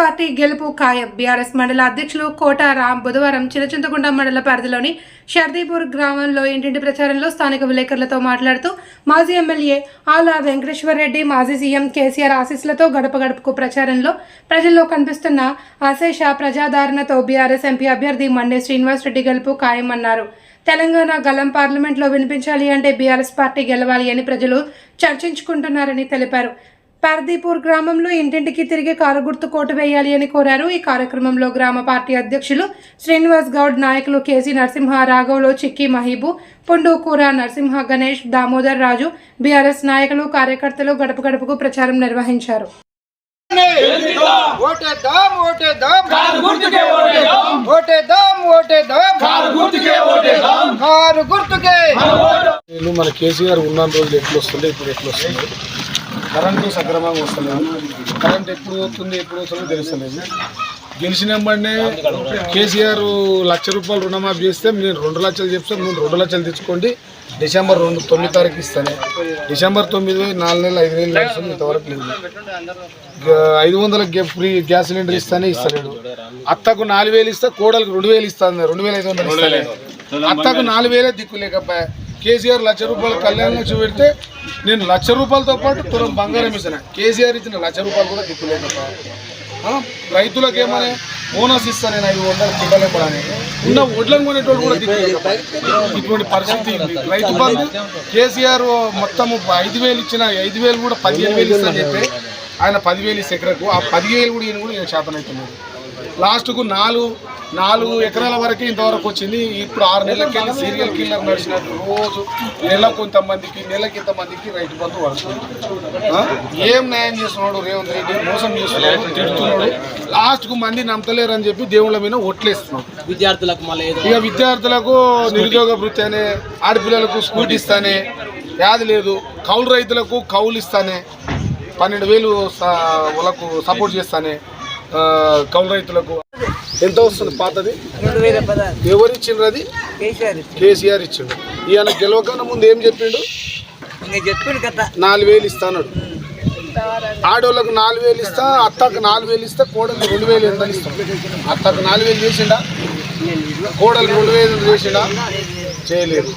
Party గెలుపు ఖాయం. BRS మండల అధ్యక్షులు కోటారాం బుధవారం చినచింతకుంట మండల పరిధిలోని షర్దీపూర్ గ్రామంలో ఇంటింటి ప్రచారంలో స్థానిక విలేకరులతో మాట్లాడుతూ మాజీ ఎమ్మెల్యే ఆల వెంకటేశ్వర రెడ్డి మాజీ సీఎం కేసీఆర్ ఆశీస్సులతో గడప గడపకు ప్రచారంలో ప్రజల్లో కనిపిస్తున్న అశేష ప్రజాదరణతో బీఆర్ఎస్ ఎంపీ అభ్యర్థి మండే శ్రీనివాస్ రెడ్డి గెలుపు ఖాయమన్నారు. తెలంగాణ గలం పార్లమెంట్లో వినిపించాలి అంటే బీఆర్ఎస్ పార్టీ గెలవాలి అని ప్రజలు చర్చించుకుంటున్నారని తెలిపారు. పార్దీపూర్ గ్రామంలో ఇంటింటికి తిరిగి కారు గుర్తు కోటు వేయాలి అని కోరారు. ఈ కార్యక్రమంలో గ్రామ పార్టీ అధ్యక్షులు శ్రీనివాస్ గౌడ్ నాయకులు కేసీ నరసింహ రాఘవులు చిక్కి మహీబు పుండూకూర నరసింహ గణేష్ దామోదర్ రాజు బీఆర్ఎస్ నాయకులు కార్యకర్తలు గడప గడపకు ప్రచారం నిర్వహించారు. ఓటేద్దాం ఓటేద్దాం కారు గుర్తుకే ఓటేద్దాం ఓటేద్దాం ఓటేద్దాం కారు గుర్తుకే ఓటేద్దాం కారు గుర్తుకే. మన కేసీఆర్ ఉన్న రోజులు ఎట్లు వస్తుండే ఇప్పుడు ఎట్లు వస్తుంది కరెంటు సక్రమంగా వస్తలేదు. కరెంట్ ఎప్పుడు పోతుంది ఎప్పుడు వస్తుందో తెలుస్తలేదు. గెలిచిన వెంబడే కేసీఆర్ లక్ష రూపాయలు రుణమాఫీ చేస్తే నేను రెండు లక్షలు చెప్తాను నేను రెండు లక్షలు తెచ్చుకోండి. డిసెంబర్ రెండు తొమ్మిది తారీఖు ఇస్తాను. డిసెంబర్ తొమ్మిది నాలుగు నెలలు ఐదు వేలు నడుస్తుంది ఇంతవరకు లేదు. ఐదు వందల ఫ్రీ గ్యాస్ సిలిండర్ ఇస్తానే ఇస్తలేడు. అత్తకు నాలుగు వేలు ఇస్తా కోడలకు రెండు వేలు ఇస్తాను రెండు వేల ఐదు వందలు ఇస్తలేడు అత్తకు నాలుగు వేలే దిక్కు లేకపోయా. కేసీఆర్ లక్ష రూపాయలు కళ్యాణ్ లక్ష పెడితే నేను లక్ష రూపాయలతో పాటు తులం బంగారం ఇచ్చిన కేసీఆర్ ఇచ్చిన లక్ష రూపాయలు కూడా దిక్కు రైతులకు ఏమని బోనస్ ఇస్తాను నేను ఐదు వందలు కిందలేపడని ఉన్న వడ్లను కొనేటోడు కూడా దిక్కు ఇటువంటి పరిస్థితి రైతు బంధు కేసీఆర్ మొత్తం ఐదు వేలు ఇచ్చిన ఐదు వేలు కూడా పదిహేను వేలు ఇస్తాను చెప్పి ఆయన పదివేలు సెక్రకు ఆ పదివేలు కూడా ఈయన కూడా నేను శాతం అవుతున్నారు లాస్ట్కు నాలుగు నాలుగు ఎకరాల వరకే ఇంతవరకు వచ్చింది. ఇప్పుడు ఆరు నెలలకి సీరియల్ కిల్లర్ నడిచినట్టు రోజు నెల కొంతమందికి నెలకి ఇంతమందికి రైతు బంధు పడుతుంది? ఏం న్యాయం చేస్తున్నాడు రేవంత్ రెడ్డి? మోసం చేస్తున్నాడు? తిడుతున్నాడు? లాస్ట్కు మంది నమ్మతలేరు అని చెప్పి దేవుళ్ళ మీద ఒట్లేస్తున్నాడు. విద్యార్థులకు ఇక విద్యార్థులకు నిరుద్యోగ వృత్తి అనే ఆడపిల్లలకు స్కూటీ ఇస్తానే వ్యాధి లేదు. కౌలు రైతులకు కౌలు ఇస్తానే పన్నెండు వేలు వాళ్ళకు సపోర్ట్ చేస్తానే కౌలు రైతులకు. ఎంత వస్తుంది పాతది? ఎవరు ఇచ్చిండ్రు అది కేసీఆర్ ఇచ్చిండు. ఈయన గెలవకన్నా ముందు ఏం చెప్పిండు? నాలుగు వేలు ఇస్తాడు ఆడోళ్ళకు నాలుగు వేలు ఇస్తా అత్తకు నాలుగు వేలు ఇస్తా కోడలకు రెండు వేలు ఎంత ఇస్తాం. అత్తకు నాలుగు వేలు చేసిండా? కోడలకు రెండు వేలు చేసిండా? చేయలేదు.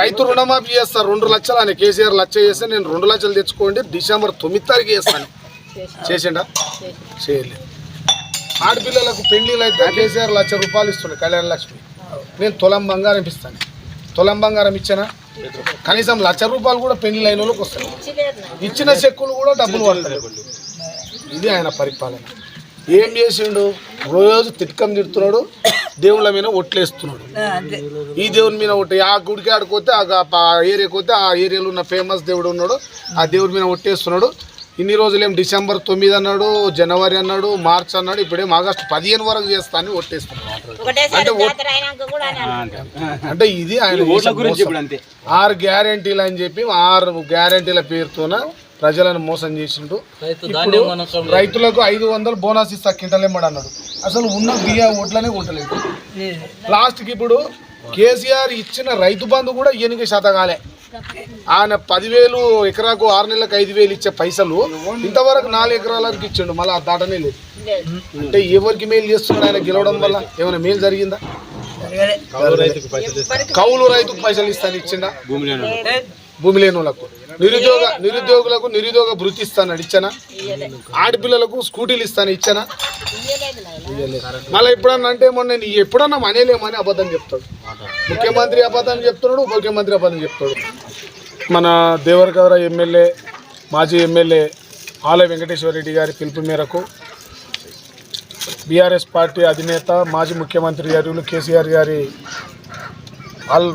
రైతు రుణమాఫీ చేస్తారు రెండు లక్షలు అని కేసీఆర్ లక్ష చేస్తే నేను రెండు లక్షలు తెచ్చుకోండి డిసెంబర్ తొమ్మిది తారీఖు చేస్తాను. చేసిండా. చేయలేదు. ఆడపిల్లలకు పెళ్ళిళ్ళు అయితే కేసీఆర్ లక్ష రూపాయలు ఇస్తుండే కళ్యాణ లక్ష్మి. నేను తులం బంగారం ఇస్తాను తులం బంగారం ఇచ్చానా? కనీసం లక్ష రూపాయలు కూడా పెళ్ళి అయిన వాళ్ళకి వస్తాయి. ఇచ్చిన చెక్కులు కూడా డబ్బులు పడతాయి. ఇది ఆయన పరిపాలన. ఏం చేసిండు? రోజు తిట్కం తిడుతున్నాడు దేవుళ్ళ మీద ఒట్లేస్తున్నాడు. ఈ దేవుని మీద ఒట్టి. ఆ గుడికి ఆడుకోతే ఆ ఏరియాకి పోతే ఆ ఏరియాలో ఉన్న ఫేమస్ దేవుడు ఉన్నాడు. ఆ దేవుడి మీద ఒట్టేస్తున్నాడు. ఇన్ని రోజులు ఏం డిసెంబర్ తొమ్మిది అన్నాడు జనవరి అన్నాడు మార్చ్ అన్నాడు ఇప్పుడేం ఆగస్టు పదిహేను వరకు చేస్తా అని అంటే ఇది ఆయన ఆరు గ్యారంటీలు అని చెప్పి ఆరు గ్యారంటీల పేరుతోన ప్రజలను మోసం చేసిండు. ఇప్పుడు రైతులకు ఐదు వందలు బోనస్ ఇస్తా కింటలేమ్మడు అన్నాడు. అసలు ఉన్న బియ్య ఓట్లనే కొట్టలేదు. లాస్ట్కి ఇప్పుడు కేసీఆర్ ఇచ్చిన రైతు బంధు కూడా ఈయనకి శతకాలే ఆయన పదివేలు ఎకరాకు ఆరు నెలలకు ఐదు వేలు ఇచ్చే పైసలు ఇంతవరకు నాలుగు ఎకరాలకు ఇచ్చిండు. మళ్ళీ ఆ దాటనే లేదు. అంటే ఎవరికి మేలు చేస్తున్నాడు ఆయన గెలవడం వల్ల? ఏమైనా మేలు జరిగిందా? కౌలు రైతుకు పైసలు ఇస్తాను ఇచ్చిందా భూమి లేని వాళ్ళకు. నిరుద్యోగ నిరుద్యోగులకు నిరుద్యోగ భృతి ఇస్తాను ఇచ్చానా? ఆడపిల్లలకు స్కూటీలు ఇస్తాను ఇచ్చానా? మళ్ళీ ఎప్పుడన్నా అంటే మొన్న నేను ఎప్పుడన్నా మనలేమని అబద్ధం చెప్తాడు. ముఖ్యమంత్రి అబద్ధం చెప్తున్నాడు ఉప ముఖ్యమంత్రి అబద్ధం చెప్తాడు. మన దేవరగౌర ఎమ్మెల్యే మాజీ ఎమ్మెల్యే ఆలయ వెంకటేశ్వర రెడ్డి గారి పిలుపు మేరకు బీఆర్ఎస్ పార్టీ అధినేత మాజీ ముఖ్యమంత్రి గారు కేసీఆర్ గారి ఆల్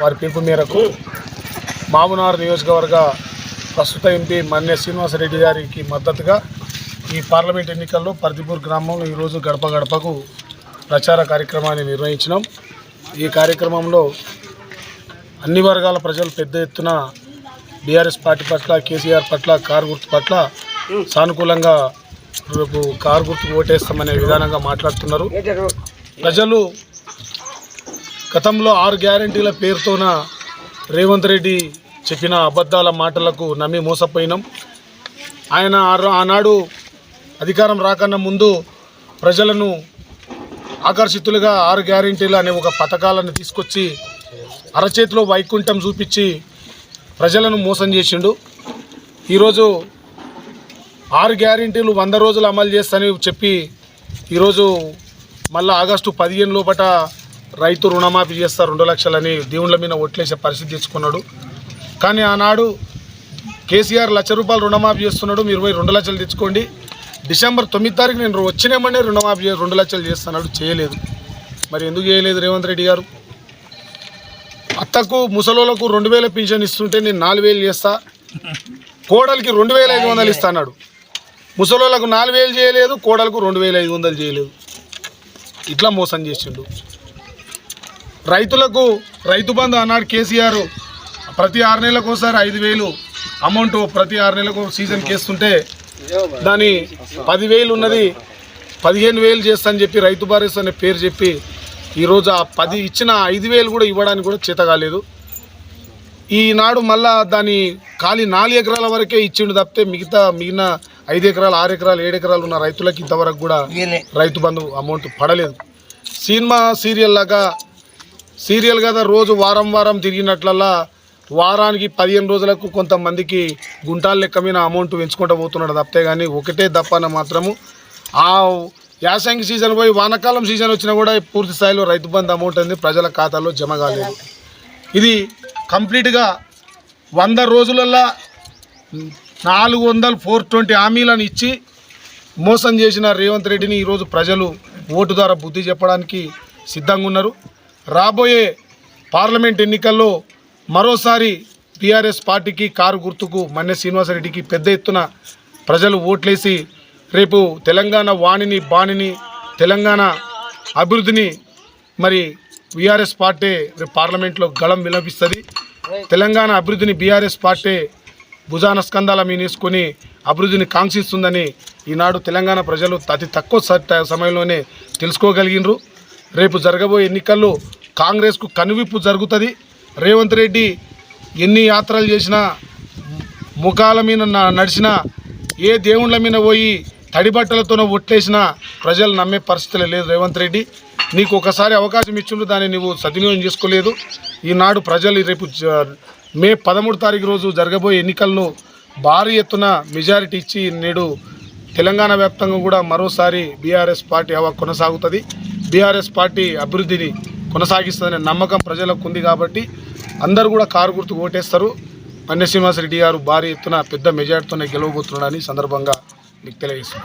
వారి పిలుపు మేరకు మామునార్ నియోజకవర్గ ప్రస్తుత ఎంపీ మన్య శ్రీనివాసరెడ్డి గారికి మద్దతుగా ఈ పార్లమెంట్ ఎన్నికల్లో పర్దిపూర్ గ్రామంలో ఈరోజు గడప గడపకు ప్రచార కార్యక్రమాన్ని నిర్వహించినాం. ఈ కార్యక్రమంలో అన్ని వర్గాల ప్రజలు పెద్ద ఎత్తున బీఆర్ఎస్ పార్టీ పట్ల కేసీఆర్ పట్ల కారు గుర్తు పట్ల సానుకూలంగా రేపు కారు గుర్తుకు ఓటేస్తామనే విధానంగా మాట్లాడుతున్నారు. ప్రజలు గతంలో ఆరు గ్యారంటీల పేరుతోన రేవంత్ రెడ్డి చెప్పిన అబద్ధాల మాటలకు నమ్మి మోసపోయినాం. ఆయన ఆనాడు అధికారం రాకన్నా ముందు ప్రజలను ఆకర్షితులుగా ఆరు గ్యారెంటీలు అనే ఒక పథకాలను తీసుకొచ్చి అరచేతిలో వైకుంఠం చూపించి ప్రజలను మోసం చేసిండు. ఈరోజు ఆరు గ్యారెంటీలు వంద రోజులు అమలు చేస్తానని చెప్పి ఈరోజు మళ్ళీ ఆగస్టు పదిహేను లోపట రైతు రుణమాఫీ చేస్తారు రెండు లక్షలని దేవుళ్ళ మీద ఒట్లేసే పరిస్థితి తెచ్చుకున్నాడు. కానీ ఆనాడు కేసీఆర్ లక్ష రూపాయలు రుణమాఫీ చేస్తున్నాడు. మీరు పోయి రెండు లక్షలు తెచ్చుకోండి. డిసెంబర్ తొమ్మిది తారీఖు నేను వచ్చినామనే రుణమాఫీ రెండు లక్షలు చేస్తున్నాడు చేయలేదు. మరి ఎందుకు చేయలేదు రేవంత్ రెడ్డి గారు? అత్తకు ముసలోళ్ళకు రెండు వేల పింఛన్ ఇస్తుంటే నేను నాలుగు వేలు చేస్తా. కోడలికి రెండు వేల ఐదు వందలు ఇస్తాడు ముసలోళ్ళకు నాలుగు వేలు చేయలేదు కోడలకు రెండు వేల ఐదు వందలు చేయలేదు. ఇట్లా మోసం చేసిండు. రైతులకు రైతు బంధు అన్నాడు కేసీఆర్. ప్రతి ఆరు నెలలకు ఒకసారి ఐదు వేలు అమౌంట్ ప్రతి ఆరు నెలలకు సీజన్ కేస్తుంటే దాని పదివేలు ఉన్నది పదిహేను వేలు చేస్తా అని చెప్పి రైతు భరోసా అనే పేరు చెప్పి ఈరోజు ఆ పది ఇచ్చిన ఐదు వేలు కూడా ఇవ్వడానికి కూడా చేత కాలేదు. ఈనాడు మళ్ళా దాని ఖాళీ నాలుగు ఎకరాల వరకే ఇచ్చిండు తప్పితే మిగతా మిగిలిన ఐదు ఎకరాలు ఆరు ఎకరాలు ఏడు ఎకరాలు ఉన్న రైతులకు ఇంతవరకు కూడా రైతు బంధు అమౌంట్ పడలేదు. సినిమా సీరియల్ లాగా సీరియల్ కదా రోజు వారం వారం తిరిగినట్లల్లా వారానికి పదిహేను రోజులకు కొంతమందికి గుంటాల లెక్క మీద అమౌంట్ పెంచుకుంటూ పోతున్నాడు తప్పితే కానీ ఒకటే దప్పన మాత్రము ఆ యాసంగి సీజన్ పోయి వానాకాలం సీజన్ వచ్చినా కూడా పూర్తి స్థాయిలో రైతు బంధు అమౌంట్ అనేది ప్రజల ఖాతాలో జమ కాలేదు. ఇది కంప్లీట్గా వంద రోజులల్లా నాలుగు వందలు ఫోర్ ట్వంటీ హామీలను ఇచ్చి మోసం చేసిన రేవంత్ రెడ్డిని ఈరోజు ప్రజలు ఓటు ద్వారా బుద్ధి చెప్పడానికి సిద్ధంగా ఉన్నారు. రాబోయే పార్లమెంట్ ఎన్నికల్లో మరోసారి టీఆర్ఎస్ పార్టీకి కారు గుర్తుకు మన్నె శ్రీనివాసరెడ్డికి పెద్ద ఎత్తున ప్రజలు ఓట్లేసి రేపు తెలంగాణ వాణిని బాణిని తెలంగాణ అభివృద్ధిని మరి బీఆర్ఎస్ పార్టీ రేపు పార్లమెంట్లో గళం విలపిస్తుంది. తెలంగాణ అభివృద్ధిని బీఆర్ఎస్ పార్టీ భుజాన స్కందాల మీనేసుకొని అభివృద్ధిని కాంక్షిస్తుందని ఈనాడు తెలంగాణ ప్రజలు అతి తక్కువ సమయంలోనే తెలుసుకోగలిగినరు రేపు జరగబోయే ఎన్నికల్లో కాంగ్రెస్కు కనువిప్పు జరుగుతుంది. రేవంత్ రెడ్డి ఎన్ని యాత్రలు చేసినా ముఖాల మీద నడిచినా ఏ దేవుళ్ళ మీద పోయి తడి బట్టలతోనో ఒట్టేసినా ప్రజలు నమ్మే పరిస్థితులు లేదు రేవంత్ రెడ్డి. నీకు ఒకసారి అవకాశం ఇచ్చిండు దాన్ని నువ్వు సద్వినియోగం చేసుకోలేదు. ఈనాడు ప్రజలు రేపు మే పదమూడు తారీఖు రోజు జరగబోయే ఎన్నికలను భారీ ఎత్తున మెజారిటీ ఇచ్చి నేడు తెలంగాణ వ్యాప్తంగా కూడా మరోసారి బీఆర్ఎస్ పార్టీ హవా కొనసాగుతుంది. బీఆర్ఎస్ పార్టీ అభివృద్ధిని కొనసాగిస్తుందనే నమ్మకం ప్రజలకు ఉంది కాబట్టి అందరూ కూడా కారు గుర్తు ఓటేస్తారు. పన్నె శ్రీనివాసరెడ్డి గారు భారీ ఎత్తున పెద్ద మెజార్టీతోనే గెలవబోతున్నాడని సందర్భంగా Televisión.